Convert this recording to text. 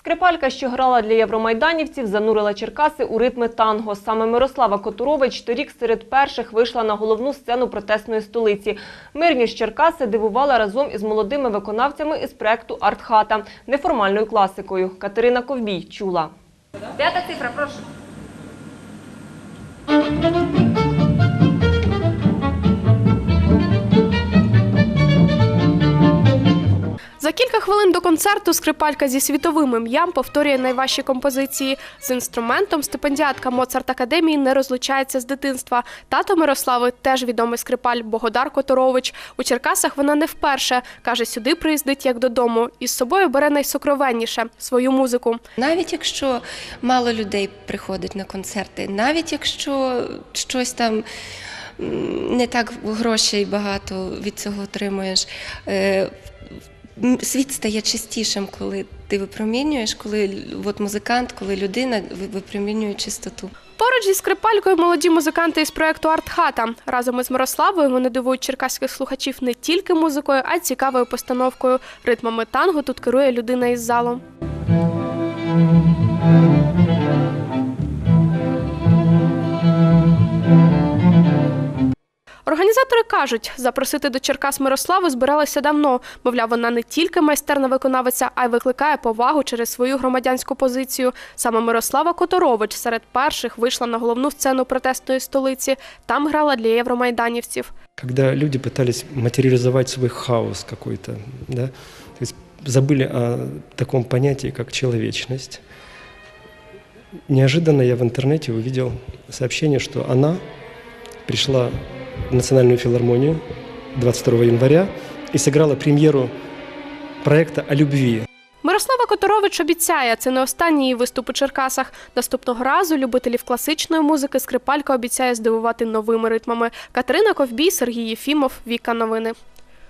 Скрипалька, що грала для євромайданівців, занурила Черкаси у ритми танго. Саме Мирослава Которович торік серед перших вийшла на головну сцену протестної столиці. Мирні ж Черкаси дивувала разом із молодими виконавцями із проекту «Артхата» неформальною класикою. Катерина Ковбій чула. П'ята цифра, прошу. Кілька хвилин до концерту скрипалька зі світовим ім'ям повторює найважчі композиції. З інструментом стипендіатка Моцарт Академії не розлучається з дитинства. Тато Мирослави теж відомий скрипаль Богодар Которович. У Черкасах вона не вперше. Каже, сюди приїздить як додому. І з собою бере найсокровенніше свою музику. Навіть якщо мало людей приходить на концерти, навіть якщо щось там не так грошей багато від цього отримуєш. Світ стає чистішим, коли ти випромінюєш, коли от музикант, коли людина випромінює чистоту. Поруч зі скрипалькою молоді музиканти із проекту Артхата. Разом із Мирославою вони дивують черкаських слухачів не тільки музикою, а й цікавою постановкою. Ритмами танго тут керує людина із залу. Організатори кажуть, запросити до Черкас Мирославу збиралися давно. Мовляв, вона не тільки майстерна виконавиця, а й викликає повагу через свою громадянську позицію. Саме Мирослава Которович серед перших вийшла на головну сцену протестної столиці. Там грала для євромайданівців. когда люди пытались материализовать свой хаос какой-то, да, то есть забыли о таком понятии, как человечность. Неожиданно я в интернете увидел сообщение, что она пришла в Национальную филармонию 22 января и сыграла премьеру проекта о любви. Мирослава Которович обіцяє, це не останній її виступ у Черкасах. Наступного разу любителів класичної музики скрипалька обіцяє здивувати новими ритмами. Катерина Ковбій, Сергій Єфімов, Віка Новини.